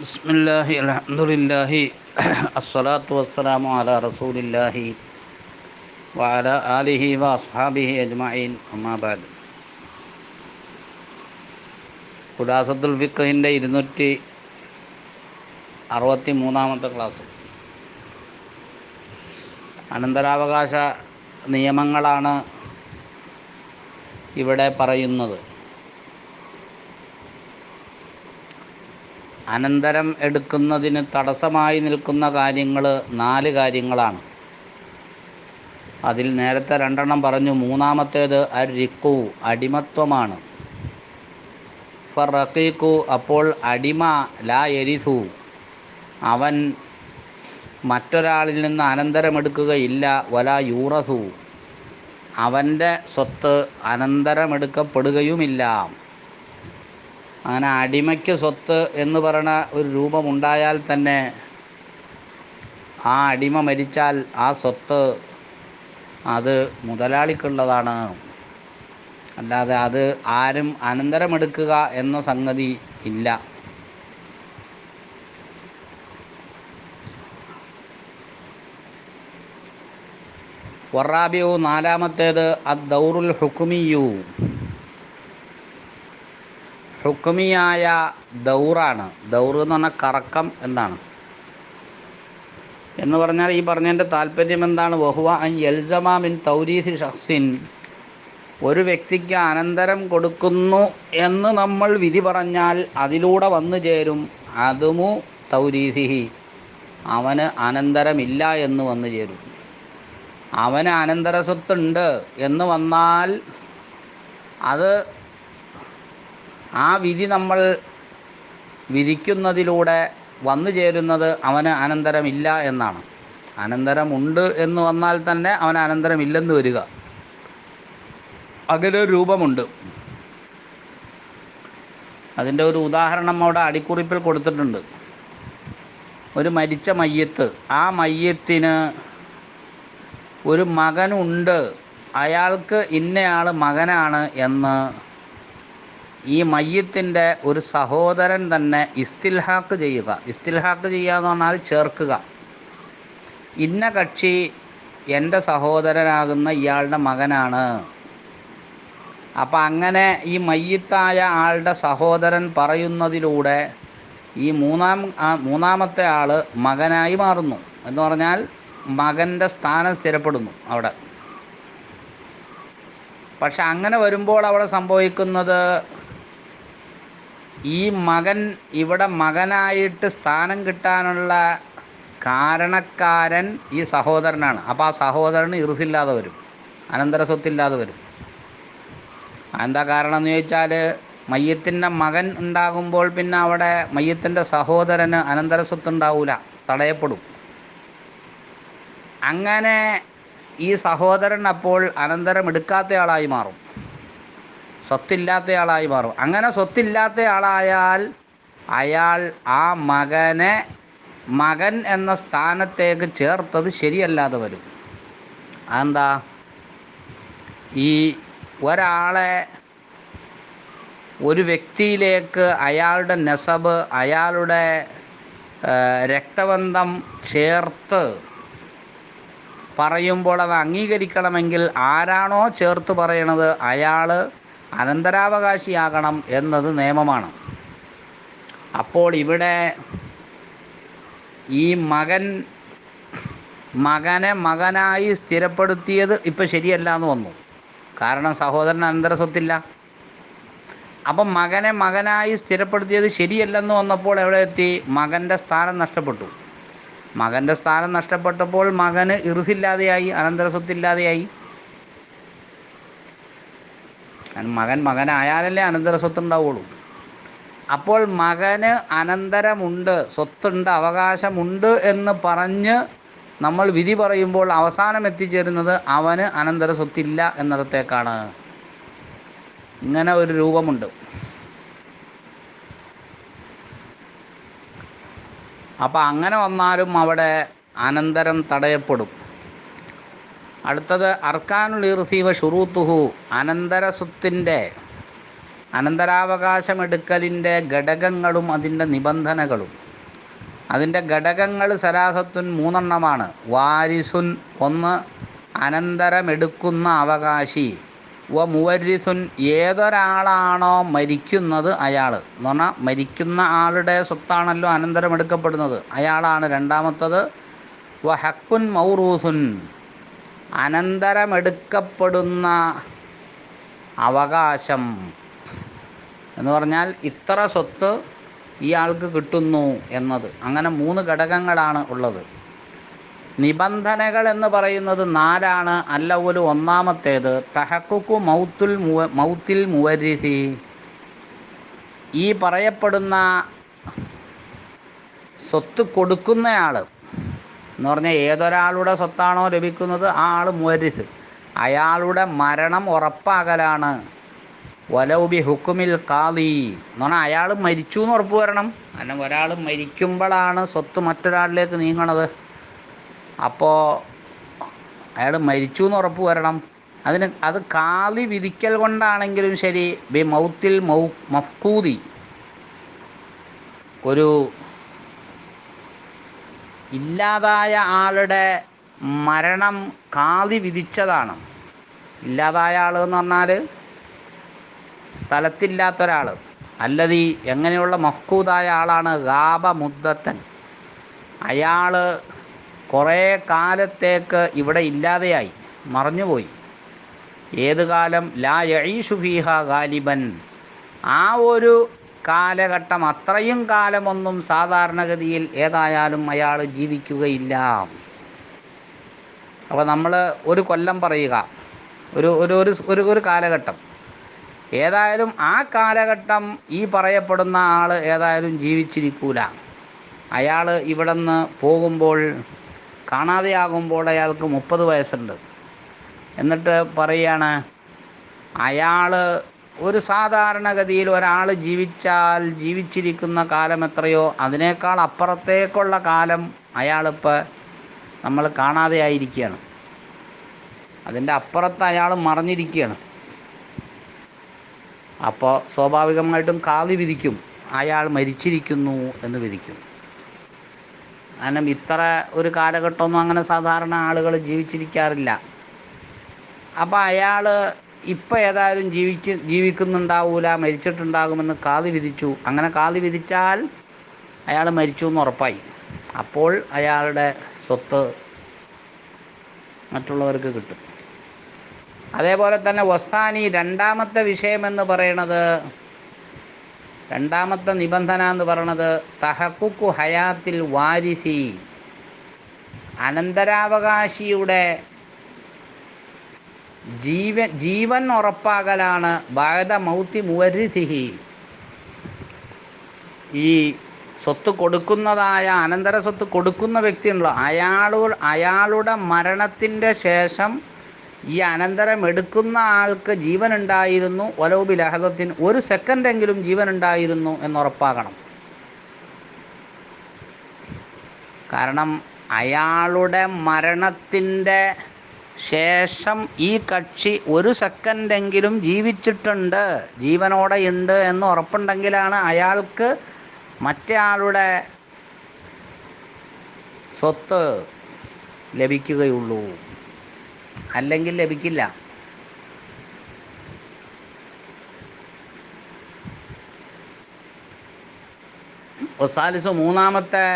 ബിസ്മില്ലാഹി അലഹമുല്ലാഹി അസ്സലാത്തു വസ്സലാമു അലാ റസൂലില്ലാഹി വഅലാ ആലിഹി വ അസ്ഹാബിഹി അജ്മഈൻ അമ്മാബാദ് ബാദ്. ഫിഖിന്റെ ഇരുന്നൂറ്റി അറുപത്തി മൂന്നാമത്തെ ക്ലാസ്. അനന്തരാവകാശ നിയമങ്ങളാണ് ഇവിടെ പറയുന്നത്. അനന്തരം എടുക്കുന്നതിന് തടസ്സമായി നിൽക്കുന്ന കാര്യങ്ങൾ നാല് കാര്യങ്ങളാണ്. അതിൽ നേരത്തെ രണ്ടെണ്ണം പറഞ്ഞു. മൂന്നാമത്തേത് അരിക്കു അടിമത്വമാണ്. ഫറക്കീക്കു അപ്പോൾ അടിമ ലാ എരിസു അവൻ മറ്റൊരാളിൽ നിന്ന് അനന്തരമെടുക്കുകയില്ല വല യൂറസു. അവന്റെ സ്വത്ത് അനന്തരമെടുക്കപ്പെടുകയുമില്ല അങ്ങനെ അടിമയ്ക്ക് സ്വത്ത് എന്ന് പറയുന്ന ഒരു രൂപമുണ്ടായാൽ തന്നെ ആ അടിമ മരിച്ചാൽ ആ സ്വത്ത് അത് മുതലാളിക്കുള്ളതാണ്. അല്ലാതെ അത് ആരും അനന്തരമെടുക്കുക എന്ന സംഗതി ഇല്ല. വറാബിയു നാലാമത്തേത് അദ്ദൗറുൽ ഹുക്കുമിയു ഹുക്കുമിയായ ദൗറാണ്. ദൗർ എന്ന് പറഞ്ഞാൽ കറക്കം എന്നാണ്. എന്ന് പറഞ്ഞാൽ ഈ പറഞ്ഞതിന്റെ താല്പര്യം എന്താണ്? വഹുവ അൻ യൽസമ മിൻ തൗരീഹി ഷഖ്സിൻ. ഒരു വ്യക്തിക്ക് അനന്തരം കൊടുക്കുന്നു എന്ന് നമ്മൾ വിധി പറഞ്ഞാൽ അതിലൂടെ വന്നു ചേരും. അതുമു തൗരീസിഹി അവന് അനന്തരമില്ല എന്ന് വന്നു ചേരും. അവന് അനന്തര സ്വത്തുണ്ട് എന്ന് വന്നാൽ അത് ആ വിധി നമ്മൾ വിധിക്കുന്നതിലൂടെ വന്നു ചേരുന്നത് അവന് അനന്തരമില്ല എന്നാണ്. അനന്തരമുണ്ട് എന്ന് വന്നാൽ തന്നെ അവന് അനന്തരമില്ലെന്ന് വരിക. അതിലൊരു രൂപമുണ്ട്. അതിന്റെ ഒരു ഉദാഹരണം അവിടെ അടിക്കുറിപ്പിൽ കൊടുത്തിട്ടുണ്ട്. ഒരു മരിച്ച മയ്യത്ത്. ആ മയ്യത്തിന് ഒരു മകനുണ്ട്. അയാൾക്ക് ഇന്നയാൾ മകനാണ് എന്ന് ഈ മയ്യത്തിന്റെ ഒരു സഹോദരൻ തന്നെ ഇസ്തിൽഹാക്ക് ചെയ്യുക. ഇസ്തിൽഹാക്ക് ചെയ്യുക എന്ന് പറഞ്ഞാൽ ചേർക്കുക. ഇന്ന കക്ഷി എന്റെ സഹോദരനാകുന്ന ഇയാളുടെ മകനാണ്. അപ്പം അങ്ങനെ ഈ മയ്യത്തായ ആളുടെ സഹോദരൻ പറയുന്നതിലൂടെ ഈ മൂന്നാം മൂന്നാമത്തെ ആൾ മകനായി മാറുന്നു. എന്ന് പറഞ്ഞാൽ മകന്റെ സ്ഥാനം സ്ഥിരപ്പെടുന്നു അവിടെ. പക്ഷെ അങ്ങനെ വരുമ്പോൾ അവിടെ സംഭവിക്കുന്നത് ഈ മകൻ ഇവിടെ മകനായിട്ട് സ്ഥാനം കിട്ടാനുള്ള കാരണക്കാരൻ ഈ സഹോദരനാണ്. അപ്പോൾ ആ സഹോദരന് ഇറുസില്ലാതെ വരും. അനന്തര സ്വത്തില്ലാതെ വരും. എന്താ കാരണം എന്ന് ചോദിച്ചാൽ മയ്യത്തിന്റെ മകൻ ഉണ്ടാകുമ്പോൾ പിന്നെ അവിടെ മയ്യത്തിന്റെ സഹോദരന് അനന്തര സ്വത്ത് ഉണ്ടാവില്ല തടയപ്പെടും. അങ്ങനെ ഈ സഹോദരൻ അപ്പോൾ അനന്തരം എടുക്കാത്തയാളായി മാറും. സ്വത്തില്ലാത്തയാളായി മാറും. അങ്ങനെ സ്വത്തില്ലാത്തയാളായാൽ അയാൾ ആ മകനെ മകൻ എന്ന സ്ഥാനത്തേക്ക് ചേർത്തത് ശരിയല്ലാതെ വരും. അതെന്താ? ഈ ഒരാളെ ഒരു വ്യക്തിയിലേക്ക് അയാളുടെ നെസബ് അയാളുടെ രക്തബന്ധം ചേർത്ത് പറയുമ്പോൾ അത് അംഗീകരിക്കണമെങ്കിൽ ആരാണോ ചേർത്ത് പറയണത് അയാൾ അനന്തരാവകാശിയാകണം എന്നത് നിയമമാണ്. അപ്പോൾ ഇവിടെ ഈ മകൻ മകനെ മകനായി സ്ഥിരപ്പെടുത്തിയത് ഇപ്പം ശരിയല്ല എന്ന് വന്നു. കാരണം സഹോദരൻ അനന്തര സ്വത്തില്ല. അപ്പം മകനെ മകനായി സ്ഥിരപ്പെടുത്തിയത് ശരിയല്ലെന്ന് വന്നപ്പോൾ എവിടെ എത്തി? മകന്റെ സ്ഥാനം നഷ്ടപ്പെട്ടു. മകന്റെ സ്ഥാനം നഷ്ടപ്പെട്ടപ്പോൾ മകന് ഇറുസില്ലാതെയായി അനന്തര സ്വത്തില്ലാതെയായി. മകൻ മകനായാലല്ലേ അനന്തര സ്വത്ത് ഉണ്ടാവുള്ളൂ അപ്പോൾ മകന് അനന്തരമുണ്ട് സ്വത്തുണ്ട് അവകാശമുണ്ട് എന്ന് പറഞ്ഞ് നമ്മൾ വിധി പറയുമ്പോൾ അവസാനം എത്തിച്ചേരുന്നത് അവന് അനന്തര സ്വത്തില്ല എന്നിടത്തേക്കാണ് ഇങ്ങനെ ഒരു രൂപമുണ്ട്. അപ്പോൾ അങ്ങനെ വന്നാലും അവിടെ അനന്തരം തടയപ്പെടും. അടുത്തത് അർക്കാനുൽ ഇർസീവ ഷുറൂത്തുഹു അനന്തര സ്വത്തിന്റെ അനന്തരാവകാശമെടുക്കലിന്റെ ഘടകങ്ങളും അതിന്റെ നിബന്ധനകളും. അതിന്റെ ഘടകങ്ങൾ സരാസത്തുൻ മൂന്നെണ്ണമാണ്. വാരിസുൻ ഒന്ന് അനന്തരമെടുക്കുന്ന അവകാശി. വ മുവരിസുൻ ഏതൊരാളാണോ മരിക്കുന്നത് അയാൾ. എന്ന് പറഞ്ഞാൽ മരിക്കുന്ന ആളുടെ സ്വത്താണല്ലോ അനന്തരമെടുക്കപ്പെടുന്നത്. അയാളാണ് രണ്ടാമത്തത്. വ ഹക്കുൻ മൗറൂസുൻ. അനന്തരമെടുക്കപ്പെടുന്ന അവകാശം എന്ന് പറഞ്ഞാൽ ഇത്ര സ്വത്ത് ഇയാൾക്ക് കിട്ടുന്നു എന്നത്. അങ്ങനെ മൂന്ന് ഘടകങ്ങളാണ് ഉള്ളത്. നിബന്ധനകൾ എന്ന് പറയുന്നത് നാലാണ് അല്ല ഒരു ഒന്നാമത്തേത്. തഹക്കുക്കു മൗത്തുൽ മുവ മൗത്തിൽ മുവരിസി ഈ പറയപ്പെടുന്ന സ്വത്ത് കൊടുക്കുന്നയാൾ എന്ന് പറഞ്ഞാൽ ഏതൊരാളുടെ സ്വത്താണോ ലഭിക്കുന്നത്? ആ ആൾ മുവരിസ്. അയാളുടെ മരണം ഉറപ്പാകലാണ്. വലൗബി ഹുക്കുമിൽ കാതി എന്ന് പറഞ്ഞാൽ അയാൾ മരിച്ചു എന്ന് ഉറപ്പ് വരണം. അല്ലെങ്കിൽ ഒരാൾ മരിക്കുമ്പോഴാണ് സ്വത്ത് മറ്റൊരാളിലേക്ക് നീങ്ങണത്. അപ്പോൾ അയാൾ മരിച്ചു എന്ന് ഉറപ്പ് വരണം. അതിന് അത് കാതി വിധിക്കൽ കൊണ്ടാണെങ്കിലും ശരി ബി മൗത്തിൽ മൗ മഫ്കൂതി ഒരു ഇല്ലാതായ ആളുടെ മരണം കാതി വിധിച്ചതാണ്. ഇല്ലാതായ ആൾ എന്ന് പറഞ്ഞാൽ സ്ഥലത്തില്ലാത്ത ഒരാൾ അല്ലതി എങ്ങനെയുള്ള മഹ്കൂതായ ആളാണ് ഗാബ മുദ്ദത്തൻ അയാൾ കുറേ കാലത്തേക്ക് ഇവിടെ ഇല്ലാതെയായി മറഞ്ഞുപോയി. ഏത് കാലം? ലാ യഈഷു ഫീഹ ഗാലിബൻ. ആ ഒരു കാലഘട്ടം അത്രയും കാലമൊന്നും സാധാരണഗതിയിൽ ഏതായാലും അയാൾ ജീവിക്കുകയില്ല. അപ്പോൾ നമ്മൾ ഒരു കൊല്ലം പറയുക. ഒരു ഒരു ഒരു ഒരു കാലഘട്ടം. ഏതായാലും ആ കാലഘട്ടം ഈ പറയപ്പെടുന്ന ആൾ ഏതായാലും ജീവിച്ചിരിക്കൂല. അയാൾ ഇവിടെ നിന്ന് പോകുമ്പോൾ കാണാതെയാകുമ്പോൾ അയാൾക്ക് മുപ്പത് വയസ്സുണ്ട്. എന്നിട്ട് പറയാണ് അയാൾ ഒരു സാധാരണഗതിയിൽ ഒരാൾ ജീവിച്ചാൽ ജീവിച്ചിരിക്കുന്ന കാലം എത്രയോ അതിനേക്കാൾ അപ്പുറത്തേക്കുള്ള കാലം അയാളിപ്പോൾ നമ്മൾ കാണാതെ ആയിരിക്കുകയാണ് അതിന്റെ അപ്പുറത്ത് അയാൾ മറിഞ്ഞിരിക്കുകയാണ്. അപ്പോൾ സ്വാഭാവികമായിട്ടും കാതി വിധിക്കും. അയാൾ മരിച്ചിരിക്കുന്നു എന്ന് വിധിക്കും. കാരണം ഇത്ര ഒരു കാലഘട്ടമൊന്നും അങ്ങനെ സാധാരണ ആളുകൾ ജീവിച്ചിരിക്കാറില്ല. അപ്പോൾ അയാൾ ഇപ്പം ഏതായാലും ജീവിക്ക് ജീവിക്കുന്നുണ്ടാവൂല മരിച്ചിട്ടുണ്ടാകുമെന്ന് കാതി വിധിച്ചു. അങ്ങനെ കാതി വിധിച്ചാൽ അയാൾ മരിച്ചു എന്ന് ഉറപ്പായി. അപ്പോൾ അയാളുടെ സ്വത്ത് മറ്റുള്ളവർക്ക് കിട്ടും. അതേപോലെ തന്നെ വസാനി രണ്ടാമത്തെ വിഷയമെന്ന് പറയണത് രണ്ടാമത്തെ നിബന്ധന എന്ന് പറയണത് തഹക്കുക്കു ഹയാത്തിൽ വാരിസി. അനന്തരാവകാശിയുടെ ജീവ ജീവൻ ഉറപ്പാകലാണ്. ഭാരത മൗത്തി മുവരിസിഹി ഈ സ്വത്ത് കൊടുക്കുന്നതായ അനന്തര സ്വത്ത് കൊടുക്കുന്ന വ്യക്തിയുണ്ടല്ലോ. അയാളു അയാളുടെ മരണത്തിന്റെ ശേഷം ഈ അനന്തരം എടുക്കുന്ന ആൾക്ക് ജീവൻ ഉണ്ടായിരുന്നു ഒലോബി ലഹദത്തിന് ഒരു സെക്കൻഡെങ്കിലും ജീവൻ ഉണ്ടായിരുന്നു എന്നുറപ്പാകണം. കാരണം അയാളുടെ മരണത്തിന്റെ ശേഷം ഈ കക്ഷി ഒരു സെക്കൻഡെങ്കിലും ജീവിച്ചിട്ടുണ്ട്. ജീവനോടെ ഉണ്ട് എന്ന് ഉറപ്പുണ്ടെങ്കിലാണ് അയാൾക്ക് മറ്റേ ആളുടെ സ്വത്ത് ലഭിക്കുകയുള്ളൂ. അല്ലെങ്കിൽ ലഭിക്കില്ല. ഒസാലിസ് മൂന്നാമത്തെ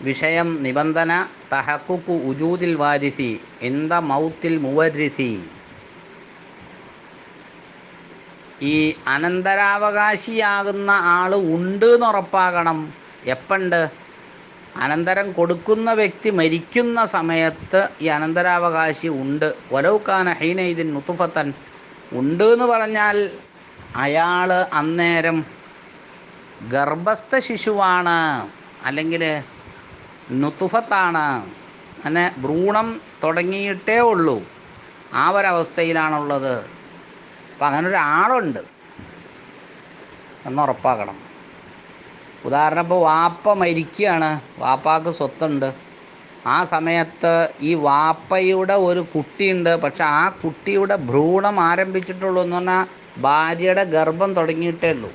വിഷയം നിബന്ധന തഹക്കുക്കു ഉജൂദിൽ വാരിസി എന്ത മൗത്തിൽ മുവരിസി. ഈ അനന്തരാവകാശിയാകുന്ന ആൾ ഉണ്ട് എന്ന് ഉറപ്പാകണം. എപ്പണ്ട്? അനന്തരം കൊടുക്കുന്ന വ്യക്തി മരിക്കുന്ന സമയത്ത് ഈ അനന്തരാവകാശി ഉണ്ട്. ഒലൗക്കാന ഹീനൈദിൻ മുത്തുഫത്തൻ ഉണ്ട് എന്ന് പറഞ്ഞാൽ അയാൾ അന്നേരം ഗർഭസ്ഥ ശിശുവാണ്. അല്ലെങ്കിൽ നുത്തുഫത്താണ് അങ്ങനെ ഭ്രൂണം തുടങ്ങിയിട്ടേ ഉള്ളൂ. ആ ഒരവസ്ഥയിലാണുള്ളത്. അപ്പം അങ്ങനെ ഒരാളുണ്ട് എന്നുറപ്പാക്കണം ഉദാഹരണം ഇപ്പോൾ വാപ്പ മരിക്കുകയാണ് വാപ്പാക്ക് സ്വത്തുണ്ട്. ആ സമയത്ത് ഈ വാപ്പയുടെ ഒരു കുട്ടിയുണ്ട്. പക്ഷെ ആ കുട്ടിയുടെ ഭ്രൂണം ആരംഭിച്ചിട്ടുള്ളൂ എന്ന് പറഞ്ഞാൽ ഭാര്യയുടെ ഗർഭം തുടങ്ങിയിട്ടേ ഉള്ളൂ.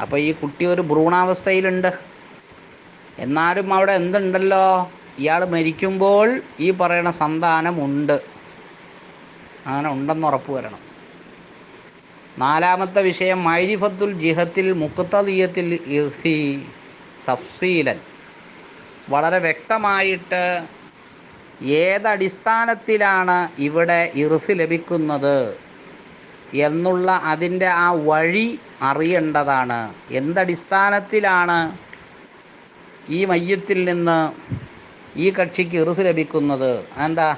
അപ്പോൾ ഈ കുട്ടി ഒരു ഭ്രൂണാവസ്ഥയിലുണ്ട്. എന്നാലും അവിടെ എന്തുണ്ടല്ലോ? ഇയാൾ മരിക്കുമ്പോൾ ഈ പറയുന്ന സന്താനമുണ്ട് അങ്ങനെ ഉണ്ടെന്ന് ഉറപ്പ് വരണം. നാലാമത്തെ വിഷയം മൈരിഫത്തുൽ ജിഹത്തിൽ മുക്കുത്തീയത്തിൽ ഇർഹി തഫ്സീലൻ. വളരെ വ്യക്തമായിട്ട് ഏതടിസ്ഥാനത്തിലാണ് ഇവിടെ ഇർസ് ലഭിക്കുന്നത് എന്നുള്ള അതിന്റെ ആ വഴി അറിയേണ്ടതാണ്. എന്തടിസ്ഥാനത്തിലാണ് ഈ മയ്യത്തിൽ നിന്ന് ഈ കക്ഷിക്ക് ഇറുസ് ലഭിക്കുന്നത് എന്താ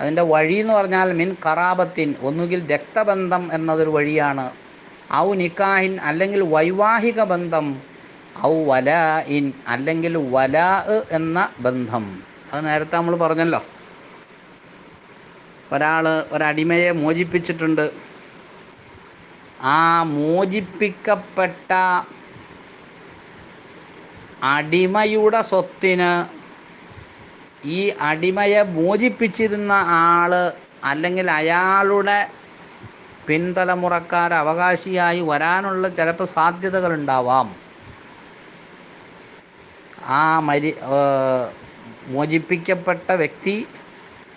അതിന്റെ വഴി എന്ന് പറഞ്ഞാൽ മിൻ കറാബത്തിൻ ഒന്നുകിൽ രക്തബന്ധം എന്നതൊരു വഴിയാണ്. ഔ നിക്കാഹിൻ അല്ലെങ്കിൽ വൈവാഹിക ബന്ധം. ഔ വല ഇൻ അല്ലെങ്കിൽ വലാ എന്ന ബന്ധം. അത് നേരത്തെ നമ്മൾ പറഞ്ഞല്ലോ. ഒരാൾ ഒരടിമയെ മോചിപ്പിച്ചിട്ടുണ്ട്. ആ മോചിപ്പിക്കപ്പെട്ട അടിമയുടെ സ്വത്തിന് ഈ അടിമയെ മോചിപ്പിച്ചിരുന്ന ആൾ അല്ലെങ്കിൽ അയാളുടെ പിൻതലമുറക്കാർ അവകാശിയായി വരാനുള്ള ചിലപ്പോൾ സാധ്യതകളുണ്ടാവാം ആ മരി മോചിപ്പിക്കപ്പെട്ട വ്യക്തി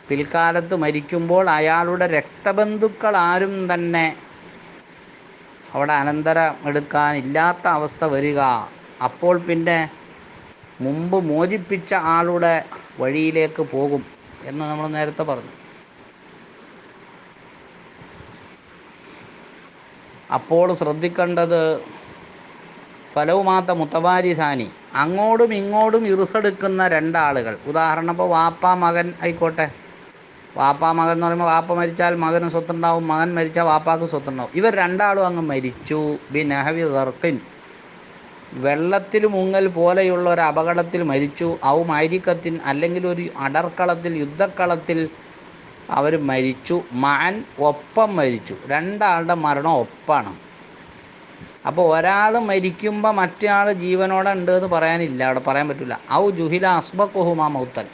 പിൽക്കാലത്ത് മരിക്കുമ്പോൾ അയാളുടെ രക്തബന്ധുക്കൾ ആരും തന്നെ അവിടെ അനന്തരം എടുക്കാനില്ലാത്ത അവസ്ഥ വരിക. അപ്പോൾ പിന്നെ മുമ്പ് മോചിപ്പിച്ച ആളുടെ വഴിയിലേക്ക് പോകും എന്ന് നമ്മൾ നേരത്തെ പറഞ്ഞു. അപ്പോൾ ശ്രദ്ധിക്കേണ്ടത് ഫലവുമാത്ത മുത്തവാരിധാനി അങ്ങോട്ടും ഇങ്ങോട്ടും ഇറുസെടുക്കുന്ന രണ്ടാളുകൾ. ഉദാഹരണം ഇപ്പോൾ വാപ്പ മകൻ ആയിക്കോട്ടെ. വാപ്പ മകൻ എന്ന് പറയുമ്പോൾ വാപ്പ മരിച്ചാൽ മകന് സ്വത്തുണ്ടാവും മകൻ മരിച്ചാൽ വാപ്പാക്ക് സ്വത്തുണ്ടാവും. ഇവർ രണ്ടാളും അങ്ങ് മരിച്ചു. ബി നെഹവി ഗർക്കിൻ വെള്ളത്തിൽ മുങ്ങൽ പോലെയുള്ള ഒരു അപകടത്തിൽ മരിച്ചു. ഔ മാരിക്കത്തിൻ അല്ലെങ്കിൽ ഒരു അടർക്കളത്തിൽ യുദ്ധക്കളത്തിൽ അവർ മരിച്ചു. മാൻ ഒപ്പം മരിച്ചു. രണ്ടാളുടെ മരണം ഒപ്പാണ്. അപ്പോൾ ഒരാൾ മരിക്കുമ്പോൾ മറ്റേ ജീവനോടെ ഉണ്ട് എന്ന് പറയാനില്ല. അവിടെ പറയാൻ പറ്റില്ല ഔ ജുഹില അസ്ബക്കുഹുമാ മൗത്തൻ.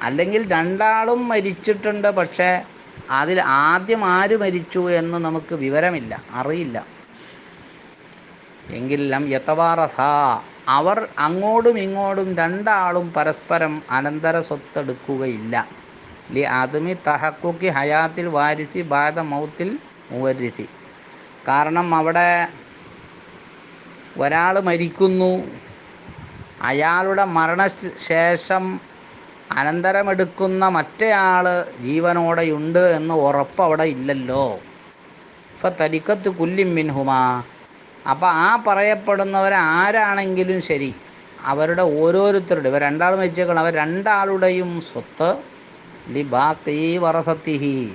അല്ലെങ്കിൽ രണ്ടാളും മരിച്ചിട്ടുണ്ട് പക്ഷേ അതിൽ ആദ്യം ആര് മരിച്ചു എന്ന് നമുക്ക് വിവരമില്ല. അറിയില്ല. എങ്കിലും യഥവാറസ അവർ അങ്ങോടും ഇങ്ങോടും രണ്ടാളും പരസ്പരം അനന്തര സ്വത്തെടുക്കുകയില്ല. ലി ആദമി തഹക്കുക്കി ഹയാത്തിൽ വാരിസി ബാധ മൗത്തിൽ മുവരിസി കാരണം അവിടെ ഒരാൾ മരിക്കുന്നു. അയാളുടെ മരണശേഷം അനന്തരമെടുക്കുന്ന മറ്റേയാൾ ജീവനോടെയുണ്ട് എന്ന് ഉറപ്പ് അവിടെ ഇല്ലല്ലോ. ഇപ്പം തരിക്കത്ത് കുല്ലിം മിൻഹുമാ. അപ്പോൾ ആ പറയപ്പെടുന്നവർ ആരാണെങ്കിലും ശരി അവരുടെ ഓരോരുത്തരുടെ ഇവർ രണ്ടാളും വെച്ചേക്കണം അവർ രണ്ടാളുടെയും സ്വത്ത് ലി ബാക്കി വറസത്തിഹി.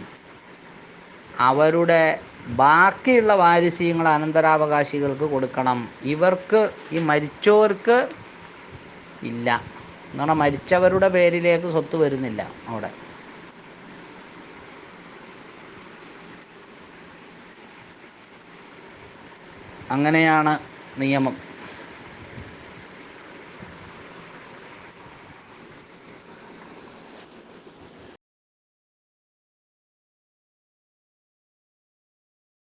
അവരുടെ ബാക്കിയുള്ള വാരിസ്യങ്ങൾ അനന്തരാവകാശികൾക്ക് കൊടുക്കണം. ഇവർക്ക് ഈ മരിച്ചവർക്ക് ഇല്ല. എന്ന് പറഞ്ഞാൽ മരിച്ചവരുടെ പേരിലേക്ക് സ്വത്ത് വരുന്നില്ല അവിടെ. അങ്ങനെയാണ് നിയമം.